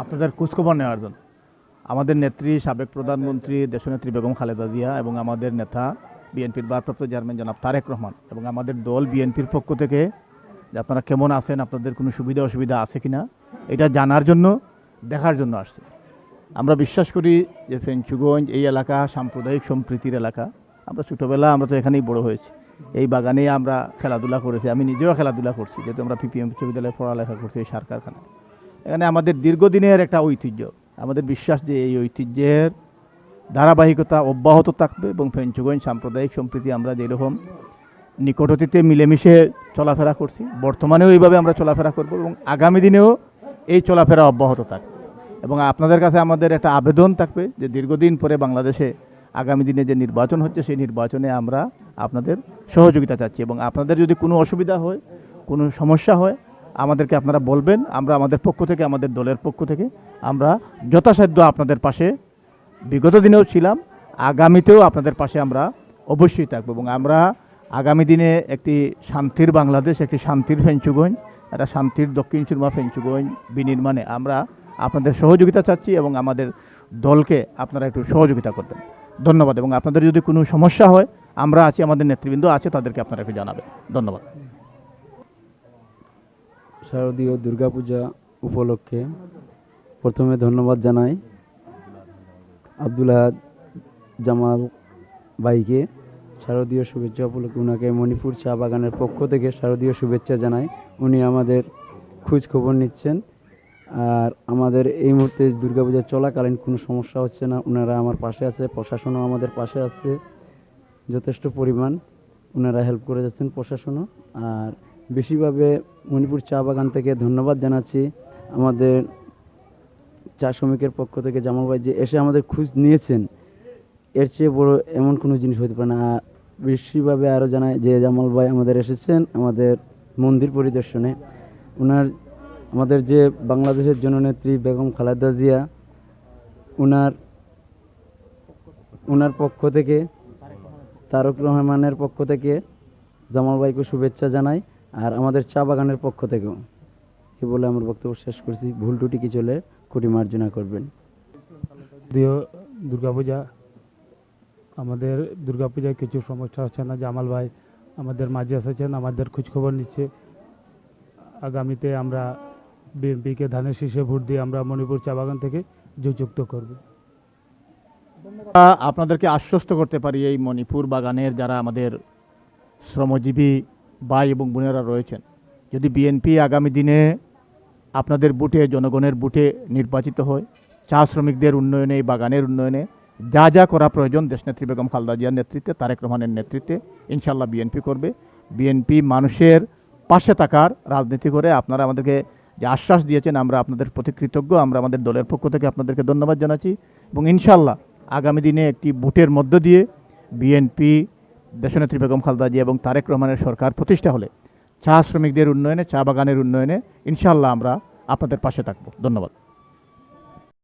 আপনাদের খোঁজখবর নেওয়ার জন্য। আমাদের নেত্রী, সাবেক প্রধানমন্ত্রী, দেশনেত্রী বেগম খালেদা জিয়া এবং আমাদের নেতা বিএনপির ভারপ্রাপ্ত চেয়ারম্যান জনাব তারেক রহমান এবং আমাদের দল বিএনপির পক্ষ থেকে যে আপনারা কেমন আছেন, আপনাদের কোনো সুবিধা অসুবিধা আছে কিনা, এটা জানার জন্য, দেখার জন্য আসছে। আমরা বিশ্বাস করি যে ফেঞ্চুগঞ্জ এই এলাকা সাম্প্রদায়িক সম্প্রীতির এলাকা। আমরা ছোটোবেলা আমরা তো এখানেই বড় হয়েছি। এই বাগানেই আমরা খেলাধুলা করেছি। আমি নিজেও খেলাধুলা করছি। যেহেতু আমরা পিপিএম বিশ্ববিদ্যালয়ে পড়ালেখা করছি এই সার কারখানায়। এখানে আমাদের দীর্ঘদিনের একটা ঐতিহ্য, আমাদের বিশ্বাস যে এই ঐতিহ্যের ধারাবাহিকতা অব্যাহত থাকবে এবং ফেঞ্চুগঞ্জ সাম্প্রদায়িক সম্প্রীতি আমরা যেরকম নিকট অতীতে মিলেমিশে চলাফেরা করছি, বর্তমানেও এইভাবে আমরা চলাফেরা করব এবং আগামী দিনেও এই চলাফেরা অব্যাহত থাকবে। এবং আপনাদের কাছে আমাদের একটা আবেদন থাকবে যে দীর্ঘদিন পরে বাংলাদেশে আগামী দিনে যে নির্বাচন হচ্ছে, সেই নির্বাচনে আমরা আপনাদের সহযোগিতা চাচ্ছি এবং আপনাদের যদি কোনো অসুবিধা হয়, কোনো সমস্যা হয় আমাদেরকে আপনারা বলবেন, আমরা আমাদের পক্ষ থেকে, আমাদের দলের পক্ষ থেকে, আমরা যথাসাধ্য আপনাদের পাশে বিগত দিনেও ছিলাম, আগামীতেও আপনাদের পাশে আমরা অবশ্যই থাকব এবং আমরা আগামী দিনে একটি শান্তির বাংলাদেশ, একটি শান্তির ফেঞ্চুগঞ্জ একটা শান্তির দক্ষিণ সুরমা ফেঞ্চুগঞ্জ বিনির্মাণে আমরা আপনাদের সহযোগিতা চাচ্ছি এবং আমাদের দলকে আপনারা একটু সহযোগিতা করবেন। ধন্যবাদ এবং আপনাদের যদি কোনো সমস্যা হয়, আমরা আছি, আমাদের নেতৃবৃন্দ আছে, তাদেরকে আপনারা একটু জানাবেন। ধন্যবাদ। শারদীয় দুর্গাপূজা উপলক্ষে প্রথমে ধন্যবাদ জানাই আবদুল্লাহ জামাল ভাইকে শারদীয় শুভেচ্ছা উপলক্ষে ওনাকে মণিপুর চা বাগানের পক্ষ থেকে শারদীয় শুভেচ্ছা জানাই। উনি আমাদের খোঁজ খবর নিচ্ছেন আর আমাদের এই মুহূর্তে দুর্গাপূজা চলাকালীন কোনো সমস্যা হচ্ছে না ওনারা আমার পাশে আছে, প্রশাসনও আমাদের পাশে আছে, যথেষ্ট পরিমাণ। ওনারা হেল্প করে যাচ্ছেন প্রশাসনও। আর বেশিভাবে মণিপুর চা বাগান থেকে ধন্যবাদ জানাচ্ছি আমাদের চা শ্রমিকের পক্ষ থেকে জামাল ভাই যে এসে আমাদের খোঁজ নিয়েছেন, এর চেয়ে বড় এমন কোনো জিনিস হতে পারে না। বেশিভাবে আরও জানাই যে জামাল ভাই আমাদের এসেছেন আমাদের মন্দির পরিদর্শনে। ওনার আমাদের যে বাংলাদেশের জননেত্রী বেগম খালেদা জিয়া ওনার ওনার পক্ষ থেকে, তারক রহমানের পক্ষ থেকে জামাল ভাইকে শুভেচ্ছা জানাই। আর আমাদের চা বাগানের পক্ষ থেকেও। এ বলে আমার বক্তব্য শেষ করছি। ভুল টুটি কি চলে খুঁটি মার্জনা করবেন। দ্বিতীয় দুর্গাপূজা আমাদের দুর্গাপূজায় কিছু সমস্যা হচ্ছে না? জামাল ভাই আমাদের মাঝে এসেছেন আমাদের খোঁজখবর নিচ্ছে। আগামীতে আমরা বিএনপিকে ধানের শীষে ভোট দিয়ে আমরা মণিপুর চা বাগান থেকে জয়যুক্ত করব। আপনাদেরকে আশ্বস্ত করতে পারি এই মণিপুর বাগানের যারা আমাদের শ্রমজীবী ভাই এবং বোনেরা রয়েছেন। যদি বিএনপি আগামী দিনে আপনাদের বুটে জনগণের বুটে নির্বাচিত হয়, চা শ্রমিকদের উন্নয়নে এই বাগানের উন্নয়নে, যা যা করা প্রয়োজন, দেশনেত্রী বেগম খালদা জিয়ার নেতৃত্বে, তারেক রহমানের নেতৃত্বে ইনশাল্লাহ বিএনপি করবে। বিএনপি মানুষের পাশে থাকার রাজনীতি করে আপনারা আমাদেরকে যে আশ্বাস দিয়েছেন, আমরা আপনাদের প্রতি কৃতজ্ঞ, আমরা আমাদের দলের পক্ষ থেকে আপনাদেরকে ধন্যবাদ জানাচ্ছি। এবং ইনশাল্লাহ আগামী দিনে একটি বুটের মধ্য দিয়ে বিএনপি দেশনেত্রী বেগম খালদা জিয়া এবং তারেক রহমানের সরকার প্রতিষ্ঠা হলে চা শ্রমিকদের উন্নয়নে, চা বাগানের উন্নয়নে ইনশাল্লাহ আমরা আপনাদের পাশে থাকব। ধন্যবাদ।